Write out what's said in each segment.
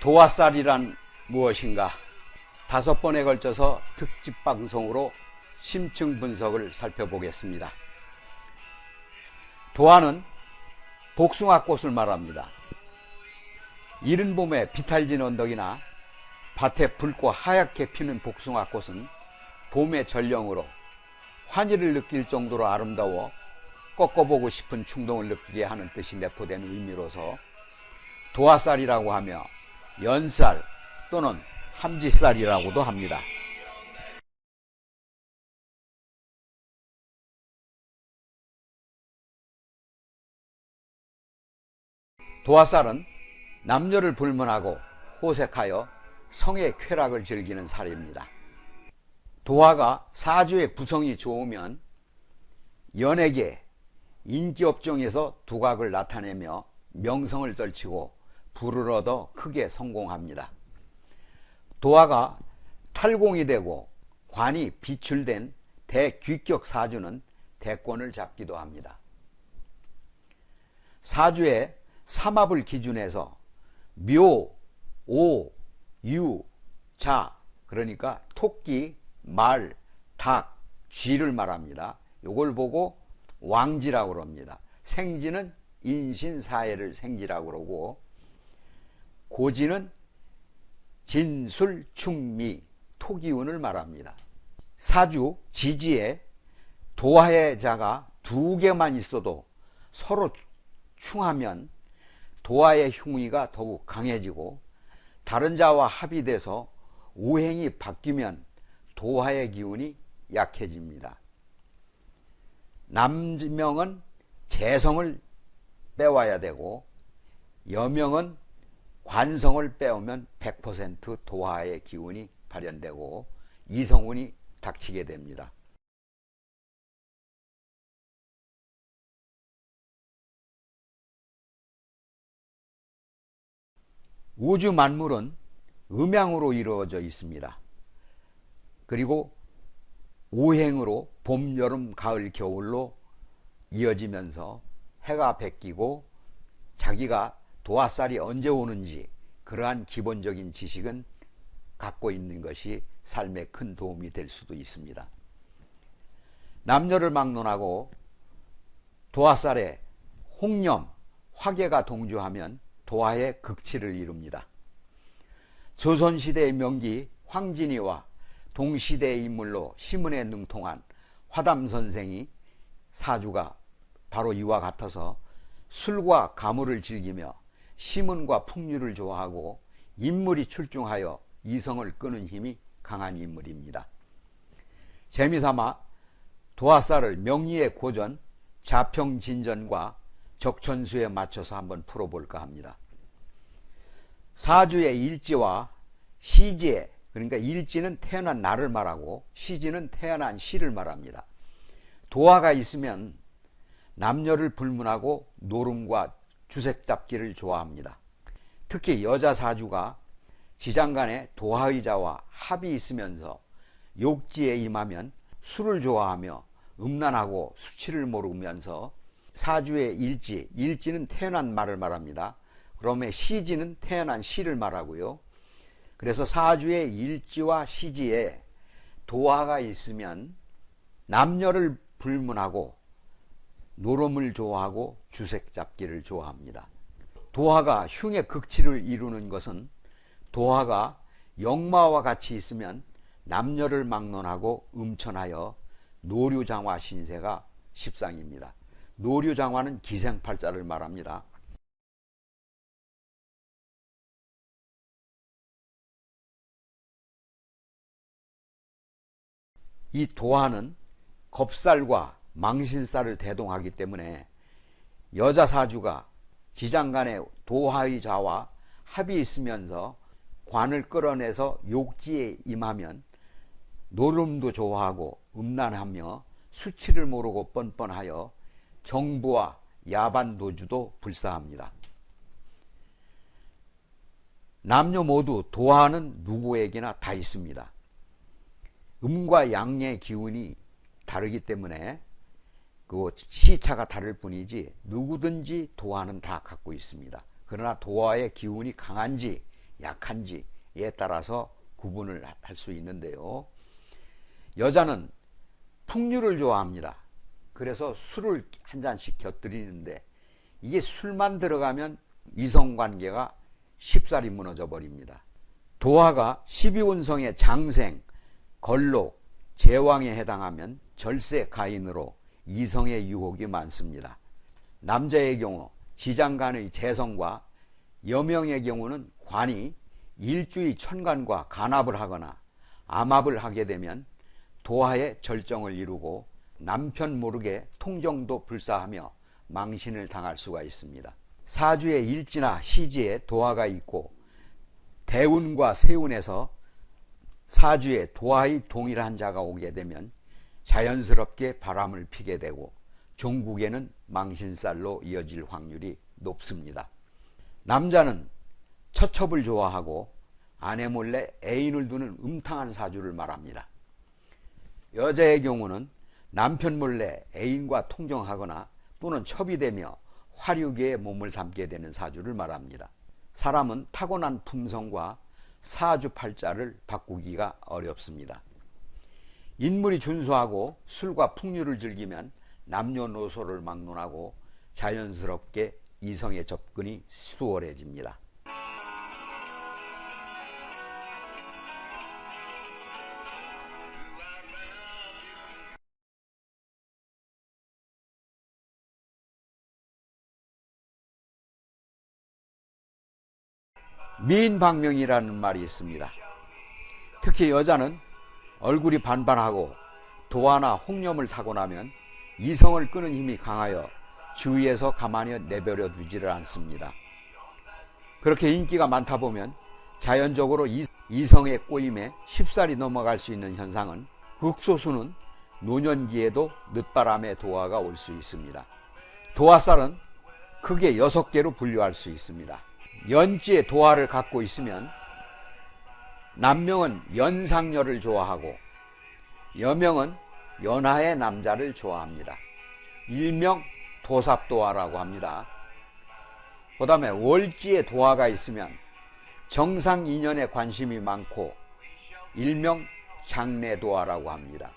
도화살이란 무엇인가? 다섯 번에 걸쳐서 특집 방송으로 심층 분석을 살펴보겠습니다. 도화는 복숭아 꽃을 말합니다. 이른 봄에 비탈진 언덕이나 밭에 붉고 하얗게 피는 복숭아 꽃은 봄의 전령으로 환희를 느낄 정도로 아름다워 꺾어보고 싶은 충동을 느끼게 하는 뜻이 내포된 의미로서 도화살이라고 하며 연살 또는 함지살이라고도 합니다. 도화살은 남녀를 불문하고 호색하여 성의 쾌락을 즐기는 살입니다. 도화가 사주의 구성이 좋으면 연예계, 인기업종에서 두각을 나타내며 명성을 떨치고 부를 얻어 크게 성공합니다. 도화가 탈공이 되고 관이 비출된 대귀격 사주는 대권을 잡기도 합니다. 사주의 삼합을 기준해서 묘, 오, 유, 자 그러니까 토끼, 말, 닭, 쥐를 말합니다. 이걸 보고 왕지라고 그럽니다. 생지는 인신사해를 생지라고 그러고 고지는 진술, 충미, 토기운을 말합니다. 사주, 지지에 도화의 자가 두 개만 있어도 서로 충하면 도화의 흉의가 더욱 강해지고 다른 자와 합의돼서 오행이 바뀌면 도화의 기운이 약해집니다. 남명은 재성을 빼와야 되고 여명은 관성을 빼오면 100% 도화의 기운이 발현되고 이성운이 닥치게 됩니다. 우주 만물은 음양으로 이루어져 있습니다. 그리고 오행으로 봄, 여름, 가을, 겨울로 이어지면서 해가 베끼고 자기가 도화살이 언제 오는지 그러한 기본적인 지식은 갖고 있는 것이 삶에 큰 도움이 될 수도 있습니다. 남녀를 막론하고 도화살에 홍념, 화계가 동조하면 도화의 극치를 이룹니다. 조선시대의 명기 황진이와 동시대의 인물로 시문에 능통한 화담 선생이 사주가 바로 이와 같아서 술과 가물을 즐기며 시문과 풍류를 좋아하고 인물이 출중하여 이성을 끄는 힘이 강한 인물입니다. 재미삼아 도화살을 명리의 고전 자평진전과 적천수에 맞춰서 한번 풀어볼까 합니다. 사주의 일지와 시지에 그러니까 일지는 태어난 날을 말하고 시지는 태어난 시를 말합니다. 도화가 있으면 남녀를 불문하고 노름과 주색 잡기를 좋아합니다. 특히 여자 사주가 지장간에 도화의자와 합이 있으면서 욕지에 임하면 술을 좋아하며 음란하고 수치를 모르면서 사주의 일지, 일지는 태어난 말을 말합니다. 그러면 시지는 태어난 시를 말하고요. 그래서 사주의 일지와 시지에 도화가 있으면 남녀를 불문하고 노름을 좋아하고 주색 잡기를 좋아합니다. 도화가 흉의 극치를 이루는 것은 도화가 역마와 같이 있으면 남녀를 막론하고 음천하여 노류장화 신세가 십상입니다. 노류장화는 기생팔자를 말합니다. 이 도화는 겁살과 망신살을 대동하기 때문에 여자 사주가 지장간의 도화의 자와 합이 있으면서 관을 끌어내서 욕지에 임하면 노름도 좋아하고 음란하며 수치를 모르고 뻔뻔하여 정부와 야반 도주도 불사합니다. 남녀 모두 도화는 누구에게나 다 있습니다. 음과 양의 기운이 다르기 때문에 그 시차가 다를 뿐이지 누구든지 도화는 다 갖고 있습니다. 그러나 도화의 기운이 강한지 약한지에 따라서 구분을 할 수 있는데요. 여자는 풍류를 좋아합니다. 그래서 술을 한 잔씩 곁들이는데 이게 술만 들어가면 이성관계가 쉽사리 무너져 버립니다. 도화가 12운성의 장생, 걸록, 제왕에 해당하면 절세 가인으로 이성의 유혹이 많습니다. 남자의 경우 지장간의 재성과 여명의 경우는 관이 일주의 천간과 간합을 하거나 암합을 하게 되면 도하의 절정을 이루고 남편 모르게 통정도 불사하며 망신을 당할 수가 있습니다. 사주의 일지나 시지에 도화가 있고 대운과 세운에서 사주에 도하의 동일한 자가 오게 되면 자연스럽게 바람을 피게 되고 종국에는 망신살로 이어질 확률이 높습니다. 남자는 처첩을 좋아하고 아내 몰래 애인을 두는 음탕한 사주를 말합니다. 여자의 경우는 남편 몰래 애인과 통정하거나 또는 첩이 되며 화류계에 몸을 담게 되는 사주를 말합니다. 사람은 타고난 품성과 사주팔자를 바꾸기가 어렵습니다. 인물이 준수하고 술과 풍류를 즐기면 남녀노소를 막론하고 자연스럽게 이성의 접근이 수월해집니다. 미인방명이라는 말이 있습니다. 특히 여자는 얼굴이 반반하고 도화나 홍염을 타고 나면 이성을 끄는 힘이 강하여 주위에서 가만히 내버려 두지를 않습니다. 그렇게 인기가 많다 보면 자연적으로 이성의 꼬임에 쉽사리 넘어갈 수 있는 현상은 극소수는 노년기에도 늦바람의 도화가 올 수 있습니다. 도화살은 크게 6개로 분류할 수 있습니다. 연지의 도화를 갖고 있으면 남명은 연상녀를 좋아하고 여명은 연하의 남자를 좋아합니다. 일명 도삽도화라고 합니다. 그 다음에 월지의 도화가 있으면 정상 인연에 관심이 많고 일명 장래도화라고 합니다.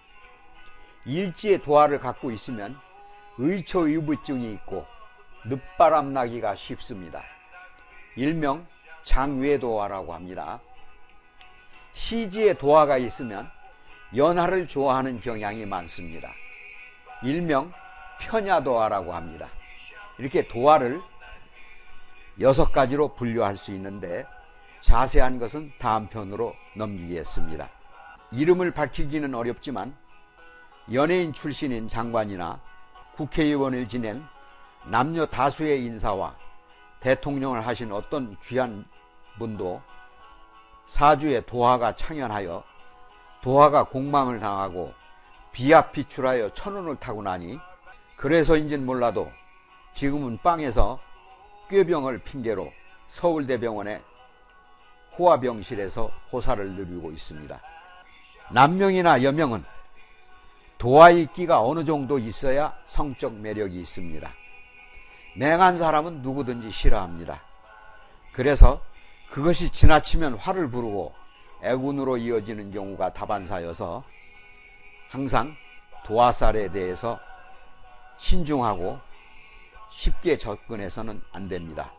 일지의 도화를 갖고 있으면 의초의부증이 있고 늦바람 나기가 쉽습니다. 일명 장외도화라고 합니다. 시지의 도화가 있으면 연하를 좋아하는 경향이 많습니다. 일명 편야도화라고 합니다. 이렇게 도화를 여섯 가지로 분류할 수 있는데 자세한 것은 다음 편으로 넘기겠습니다. 이름을 밝히기는 어렵지만 연예인 출신인 장관이나 국회의원을 지낸 남녀 다수의 인사와 대통령을 하신 어떤 귀한 분도 사주에 도화가 창현하여 도화가 공망을 당하고 비압비출하여 천운을 타고 나니 그래서인진 몰라도 지금은 빵에서 꾀병을 핑계로 서울대병원의 호화병실에서 호사를 누리고 있습니다. 남명이나 여명은 도화의 끼가 어느 정도 있어야 성적 매력이 있습니다. 맹한 사람은 누구든지 싫어합니다. 그래서 그것이 지나치면 화를 부르고 애군으로 이어지는 경우가 다반사여서 항상 도화살에 대해서 신중하고 쉽게 접근해서는 안 됩니다.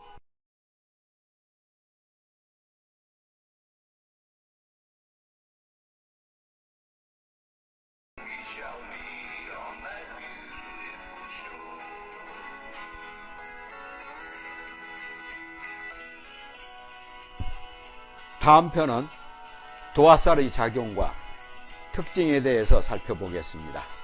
다음 편은 도화살의 작용과 특징에 대해서 살펴보겠습니다.